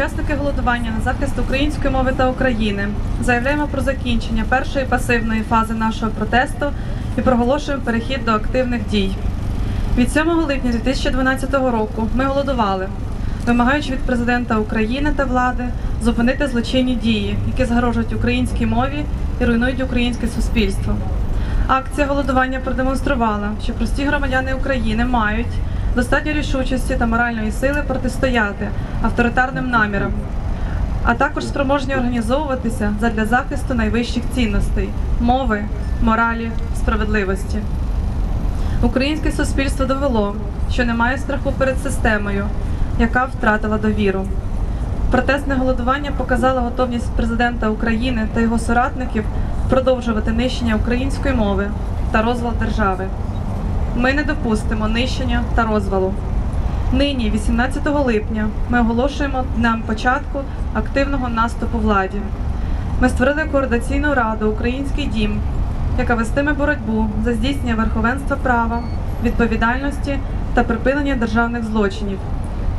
учасники голодування на захист української мови та України, заявляємо про закінчення першої пасивної фази нашого протесту і проголошуємо перехід до активних дій. Від 7 липня 2012 року ми голодували, вимагаючи від президента України та влади зупинити злочинні дії, які загрожують українській мові і руйнують українське суспільство. Акція голодування продемонструвала, що прості громадяни України мають достатньо рішучості та моральної сили протистояти авторитарним намірам, а також спроможні організовуватися задля захисту найвищих цінностей мови, моралі, справедливості. Українське суспільство довело, що немає страху перед системою, яка втратила довіру. Протестне голодування показало готовність президента України та його соратників продовжувати нищення української мови та розвал держави. Ми не допустимо нищення та розвалу. Нині, 18 липня, ми оголошуємо днем початку активного наступу владі. Ми створили координаційну раду Український дім, яка вестиме боротьбу за здійснення верховенства права, відповідальності та припинення державних злочинів.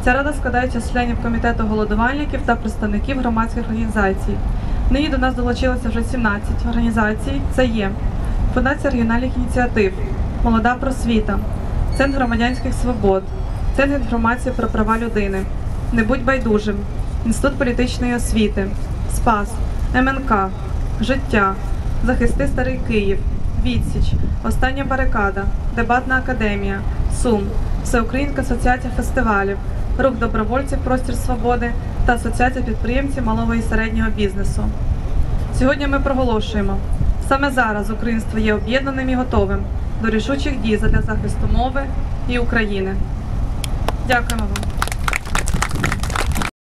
Ця рада складається з членів комітету голодувальників та представників громадських організацій. Нині до нас долучилося вже 17 організацій. Це є Фундація регіональних ініціатив, Молода просвіта, Центр громадянських свобод, Центр інформації про права людини, Не будь байдужим, Інститут політичної освіти, СПАС, МНК, Життя, Захисти Старий Київ, Відсіч, Остання барикада, Дебатна академія, Сум, Всеукраїнська асоціація фестивалів, Рух добровольців Простір Свободи та Асоціація підприємців малого і середнього бізнесу. Сьогодні ми проголошуємо, саме зараз українство є об'єднаним і готовим до рішучих дій для захисту мови і України. Дякуємо вам.